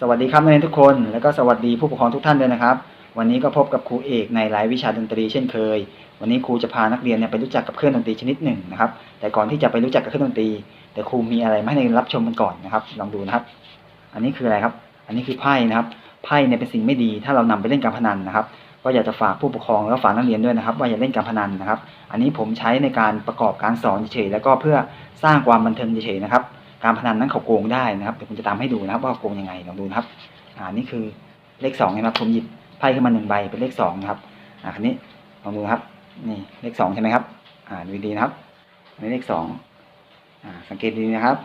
สวัสดีครับนักเรียนทุกคน แล้วก็สวัสดีผู้ปกครองทุกท่านด้วยนะครับ วันนี้ก็พบกับครูเอกในรายวิชาดนตรีเช่นเคย วันนี้ครูจะพานักเรียนเนี่ยไปรู้จักกับเครื่องดนตรีชนิดหนึ่งนะครับ แต่ก่อนที่จะไปรู้จักกับเครื่องดนตรีเดี๋ยวครูมีอะไรมาให้นักเรียนรับชมกันก่อนนะครับ ลองดูนะครับ อันนี้คืออะไรครับ อันนี้คือไพ่นะครับ ไพ่เนี่ยเป็นสิ่งไม่ดี ถ้าเรานำไปเล่นการพนันนะครับ ก็อยากจะฝากผู้ปกครองแล้วฝากนักเรียนด้วยนะครับ ว่าอย่าเล่นการพนันนะครับ อันนี้ผมใช้ในการประกอบการสอนเฉยแล้วก็เพื่อสร้างความบันเทิงเฉยนะครับ การพนันนั้นเขาโกงได้นะครับเดี๋ยวผมจะตามให้ดูนะครับ ว่าโกงยังไงลองดูนะครับ อ่านี่คือเลขสองนะครับผมหยิบไพ่ขึ้นมาหนึ่งใบเป็นเลขสองนะครับ อ่าคันนี้ลองดูครับ นี่เลขสองใช่ไหมครับ อ่าดูดีๆนะครับอันนี้เลขสองอ่า สังเกตดีนะครับ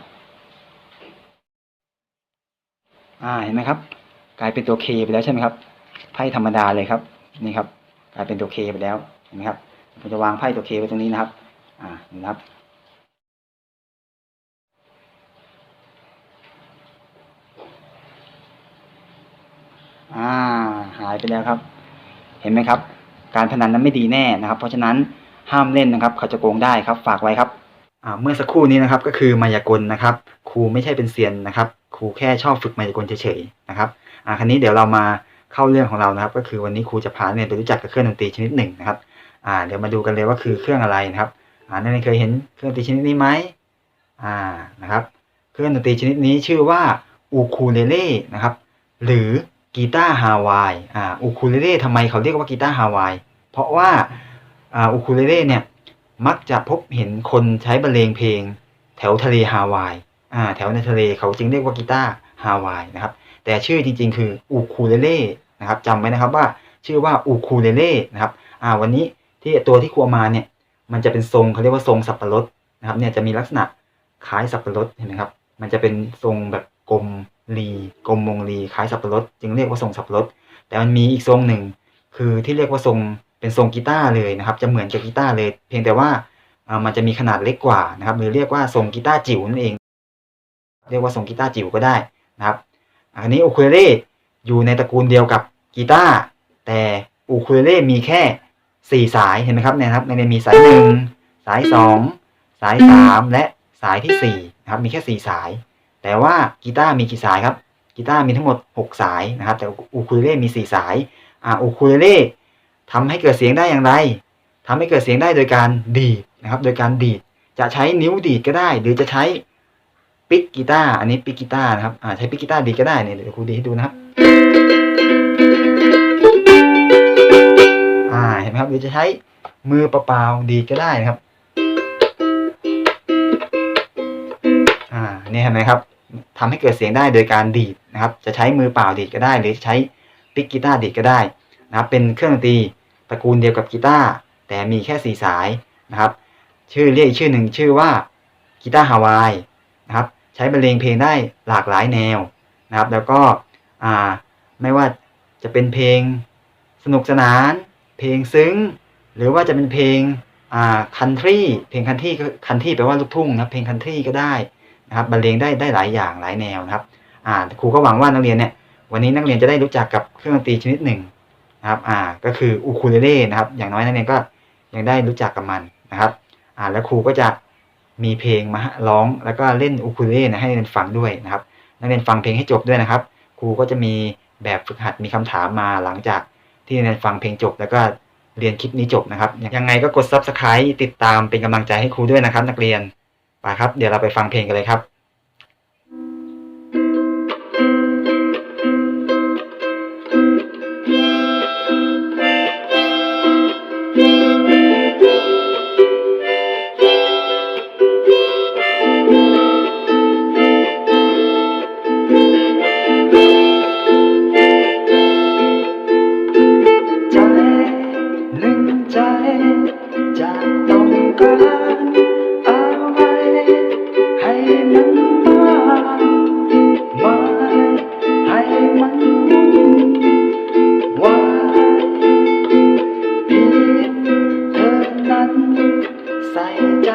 อ่าเห็นไหมครับ กลายเป็นตัวเคไปแล้วใช่ไหมครับไพ่ธรรมดาเลยครับ นี่ครับ กลายเป็นตัวเคไปแล้วเห็นไหมครับผมจะวางไพ่ตัวเคไว้ตรงนี้นะครับ อ่านนะครับ อ่า หายไปแล้วครับ เห็นไหมครับ การพนันนั้นไม่ดีแน่นะครับ เพราะฉะนั้นห้ามเล่นนะครับ เขาจะโกงได้ครับ ฝากไว้ครับ อ่า เมื่อสักครู่นี้นะครับ ก็คือมายากลนะครับ ครูไม่ใช่เป็นเซียนนะครับ ครูแค่ชอบฝึกมายากลเฉยๆนะครับ อ่า คราวนี้เดี๋ยวเรามาเข้าเรื่องของเรานะครับ ก็คือวันนี้ครูจะพาเรียนไปรู้จักกับเครื่องดนตรีชนิดหนึ่งนะครับ อ่า เดี๋ยวมาดูกันเลยว่าคือเครื่องอะไรนะครับ อ่านักเรียนเคยเห็นเครื่องดนตรีชนิดนี้ไหมอ่า นะครับ เครื่องดนตรีชนิดนี้ชื่อว่าอูคูเลเล่ นะครับ หรือ กีตาร์ฮาวายอ่าอูคูเลเล่ทำไมเขาเรียกว่ากีตาร์ฮาวายเพราะว่าอ่าอูคูเลเล่เนี่ยมักจะพบเห็นคนใช้บรรเลงเพลง แถวทะเลฮาวายอ่าแถวในทะเลเขาจึงเรียกว่ากีตาร์ฮาวายนะครับแต่ชื่อจริง ๆ คืออูคูเลเล่นะครับจำไว้นะครับว่าชื่อว่าอูคูเลเล่นะครับอ่าวันนี้ที่ตัวที่ครูเอามาเนี่ยมันจะเป็นทรงเขาเรียกว่าทรงสับปะรดนะครับเนี่ยจะมีลักษณะคล้ายสับปะรดเห็นไหมครับมันจะเป็นทรงแบบกลม รีกลมวงรีคล้ายสับปะรดจึงเรียกว่าทรงสับปะรดแต่มันมีอีกทรงหนึ่ง คือที่เรียกว่าทรงเป็นทรงกีตาร์เลยนะครับ จะเหมือนกับกีตาร์เลย เพียงแต่ว่ามันจะมีขนาดเล็กกว่านะครับ หรือเรียกว่าทรงกีตาร์จิ๋วนั่นเอง เรียกว่าทรงกีตาร์จิ๋วก็ได้นะครับ อันนี้อูคูเลเล่อยู่ในตระกูลเดียวกับกีตาร์แต่อูคูเลเล่มีแค่สี่สายเห็นไหมครับเนี่ยครับในนี้มีสายหนึ่งสายสองสายสามและสายที่สี่นะครับ มีแค่สี่สาย แต่ว่ากีตาร์มีกี่สายครับกีตาร์มีทั้งหมดหกสายนะครับ แต่อูคูเลเล่มีสี่สายอ่าอูคูเลเล่ทำให้เกิดเสียงได้อย่างไรทำให้เกิดเสียงได้โดยการดีดนะครับ โดยการดีดจะใช้นิ้วดีดก็ได้ หรือจะใช้ปิกกีตาร์อันนี้ปิกกีตาร์นะครับอ่าใช้ปิกกีตาร์ดีก็ได้เนี่ยเดี๋ยวครูดีให้ดูนะครับอ่าเห็นไหมครับหรือจะใช้มือเปล่าๆดีก็ได้นะครับานี่เห็นไหมครับทำให้เกิดเสียงได้โดยการดีดนะครับ จะใช้มือเปล่าดีดก็ได้ หรือใช้ปิกกีตาร์ดีดก็ได้นะครับ เป็นเครื่องดนตรีตระกูลเดียวกับกีตาร์แต่มีแค่สี่สายนะครับ ชื่อเรียกอีกชื่อหนึ่งชื่อว่ากีตาร์ฮาวายนะครับ ใช้บรรเลงเพลงได้หลากหลายแนวนะครับ แล้วก็ไม่ว่าจะเป็นเพลงสนุกสนาน เพลงซึ้ง หรือว่าจะเป็นเพลงคันทรีเพลงคันทรีคันทรีแปลว่าลูกทุ่งนะเพลงคันทรีก็ได้ นะครับบรรเลงได้ได้หลายอย่างหลายแนวนะครับอ่าครูก็หวังว่านักเรียนเนี่ยวันนี้นักเรียนจะได้รู้จักกับเครื่องดนตรีชนิดหนึ่งนะครับอ่าก็คืออูคูเลเล่นะครับ อย่างน้อยนักเรียนก็ยังได้รู้จักกับมันนะครับอ่าแล้วครูก็จะมีเพลงมาร้องแล้วก็เล่นอูคูเลเล่นะให้นักเรียนฟังด้วยนะครับ นักเรียนฟังเพลงให้จบด้วยนะครับ ครูก็จะมีแบบฝึกหัดมีคำถามมาหลังจากที่นักเรียนฟังเพลงจบ แล้วก็เรียนคลิปนี้จบนะครับ ยังไงก็กด subscribe ติดตามเป็นกำลังใจให้ครูด้วยนะครับ นักเรียน ไปครับ เดี๋ยวเราไปฟังเพลงกันเลยครับ ใจ